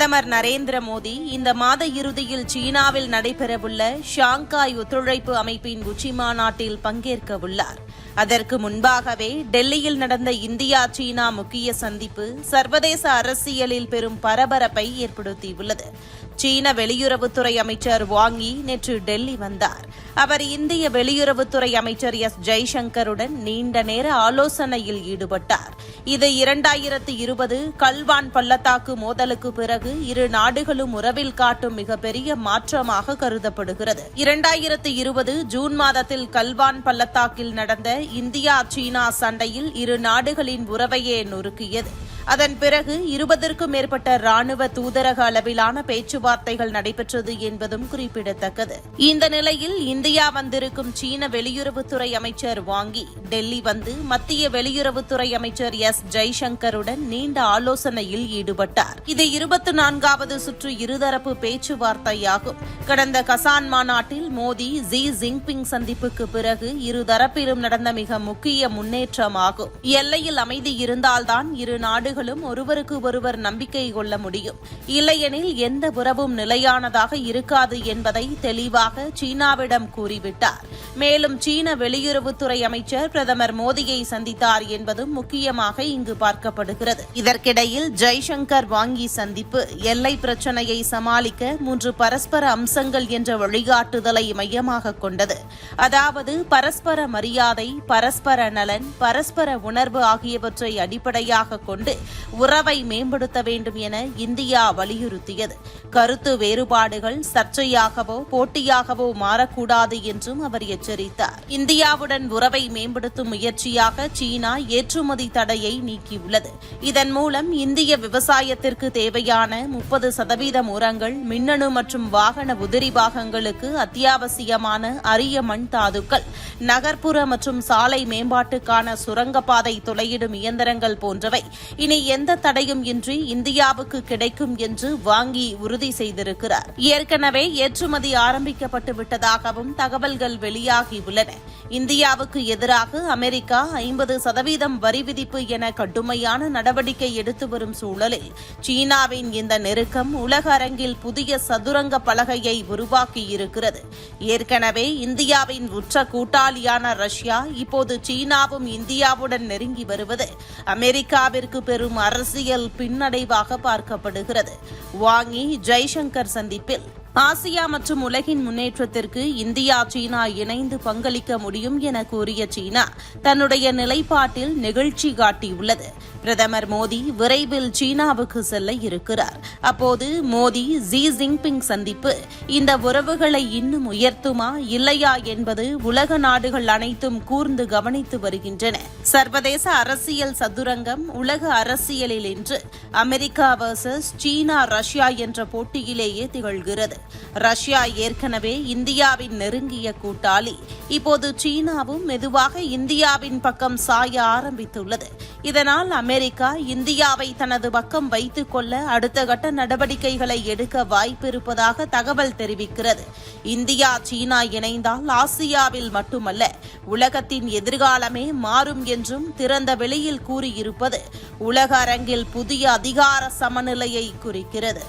பிரதமர் நரேந்திர மோடி இந்த மாத இறுதியில் சீனாவில் நடைபெறவுள்ள ஷாங்காய் ஒத்துழைப்பு அமைப்பின் உச்சிமாநாட்டில் பங்கேற்க உள்ளார். அதற்கு முன்பாகவே டெல்லியில் நடந்த இந்தியா சீனா முக்கிய சந்திப்பு சர்வதேச அரசியலில் பெரும் பரபரப்பை ஏற்படுத்தியுள்ளது. சீன வெளியுறவுத்துறை அமைச்சர் வாங்கி நேற்று டெல்லி வந்தார். அவர் இந்திய வெளியுறவுத்துறை அமைச்சர் எஸ். ஜெய்சங்கருடன் நீண்ட நேர ஆலோசனையில் ஈடுபட்டார். இது இரண்டாயிரத்து இருபது கல்வான் பள்ளத்தாக்கு மோதலுக்கு பிறகு இரு நாடுகளும் உறவில் காட்டும் மிகப்பெரிய மாற்றமாக கருதப்படுகிறது. இரண்டாயிரத்து இருபது ஜூன் மாதத்தில் கல்வான் பள்ளத்தாக்கில் நடந்த இந்தியா சீனா சண்டையில் இரு நாடுகளின் உறவையே நொறுக்கியது. அதன் பிறகு இருபதற்கும் மேற்பட்ட ராணுவ தூதரக அளவிலான பேச்சுவார்த்தைகள் நடைபெற்றது என்பதும் குறிப்பிடத்தக்கது. இந்த நிலையில் இந்தியா வந்திருக்கும் சீன வெளியுறவுத்துறை அமைச்சர் வாங்கி டெல்லி வந்து மத்திய வெளியுறவுத்துறை அமைச்சர் எஸ். ஜெய்சங்கருடன் நீண்ட ஆலோசனையில் ஈடுபட்டார். இது இருபத்தி நான்காவது சுற்று இருதரப்பு பேச்சுவார்த்தையாகும். கடந்த கசான் மாநாட்டில் மோடி ஜி ஜின்பிங் சந்திப்புக்கு பிறகு இருதரப்பிலும் நடந்த மிக முக்கிய முன்னேற்றமாகும். எல்லையில் அமைதி இருந்தால்தான் இரு நாடு நாடுகளும் ஒருவருக்கு ஒருவர் நம்பிக்கை கொள்ள முடியும். இல்லையெனில் எந்த உறவும் நிலையானதாக இருக்காது என்பதை தெளிவாக சீனாவிடம் கூறிவிட்டார். மேலும் சீன வெளியுறவுத்துறை அமைச்சர் பிரதமர் மோடியை சந்தித்தார் என்பதும் முக்கியமாக இங்கு பார்க்கப்படுகிறது. இதற்கிடையில் ஜெய்சங்கர் வாங்கி சந்திப்பு எல்லை பிரச்சினையை சமாளிக்க மூன்று பரஸ்பர அம்சங்கள் என்ற வழிகாட்டுதலை மையமாக கொண்டது. அதாவது பரஸ்பர மரியாதை பரஸ்பர நலன் பரஸ்பர உணர்வு ஆகியவற்றை அடிப்படையாக கொண்டு உறவை மேம்படுத்த வேண்டும் என இந்தியா வலியுறுத்தியது. கருத்து வேறுபாடுகள் சர்ச்சையாகவோ போட்டியாகவோ மாறக்கூடாது என்றும் அவர் எச்சரித்தார். இந்தியாவுடன் உறவை மேம்படுத்தும் முயற்சியாக சீனா ஏற்றுமதி தடையை நீக்கியுள்ளது. இதன் மூலம் இந்திய விவசாயத்திற்கு தேவையான முப்பது சதவீதம் உரங்கள் மின்னணு மற்றும் வாகன உதிரி பாகங்களுக்கு அத்தியாவசியமான அரிய மண் தாதுக்கள் நகர்ப்புற மற்றும் சாலை மேம்பாட்டுக்கான சுரங்கப்பாதை துளையிடும் இயந்திரங்கள் போன்றவை. இனி எந்த தடையும் இன்றி இந்தியாவுக்கு கிடைக்கும் என்று வாங்கி உறுதி செய்திருக்கிறார். ஏற்கனவே ஏற்றுமதி ஆரம்பிக்கப்பட்டு விட்டதாகவும் தகவல்கள் வெளியாகியுள்ளன இந்தியாவுக்கு எதிராக அமெரிக்கா ஐம்பது சதவீதம் வரி விதிப்பு என கடுமையான நடவடிக்கை எடுத்து வரும் சூழலில் சீனாவின் இந்த நெருக்கம் உலக அரங்கில் புதிய சதுரங்க பலகையை உருவாக்கியிருக்கிறது. ஏற்கனவே இந்தியாவின் உற்ற கூட்டாளியான ரஷ்யா இப்போது சீனாவும் இந்தியாவுடன் நெருங்கி வருவது அமெரிக்காவிற்கு பெரும் அரசியல் பின்னடைவாக பார்க்கப்படுகிறது. வாங்கி ஜெய்சங்கர் சந்திப்பில் ஆசியா மற்றும் உலகின் முன்னேற்றத்திற்கு இந்தியா சீனா இணைந்து பங்களிக்க முடியும் என கூறிய சீனா தன்னுடைய நிலைப்பாட்டில் நெகிழ்ச்சி காட்டியுள்ளது. பிரதமர் மோடி விரைவில் சீனாவுக்கு செல்ல இருக்கிறார். அப்போது மோடி ஜி ஜின்பிங் சந்திப்பு இந்த உறவுகளை இன்னும் உயர்த்துமா இல்லையா என்பது உலக நாடுகள் அனைத்தும் கூர்ந்து கவனித்து வருகின்றன. சர்வதேச அரசியல் சதுரங்கம் உலக அரசியலில் இன்று அமெரிக்கா வர்சஸ் சீனா ரஷ்யா என்ற போட்டியிலேயே திகழ்கிறது. ரஷ்யா ஏற்கனவே இந்தியாவின் நெருங்கிய கூட்டாளி. இப்போது சீனாவும் மெதுவாக இந்தியாவின் பக்கம் சாய ஆரம்பித்துள்ளது. இதனால் அமெரிக்கா இந்தியாவை தனது பக்கம் வைத்துக் கொள்ள அடுத்த கட்ட நடவடிக்கைகளை எடுக்க வாய்ப்பிருப்பதாக தகவல் தெரிவிக்கிறது. இந்தியா சீனா இணைந்தால் ஆசியாவில் மட்டுமல்ல உலகத்தின் எதிர்காலமே மாறும் என்றும் திறந்த வெளியில் கூறியிருப்பது உலக அரங்கில் புதிய அதிகார சமநிலையை குறிக்கிறது.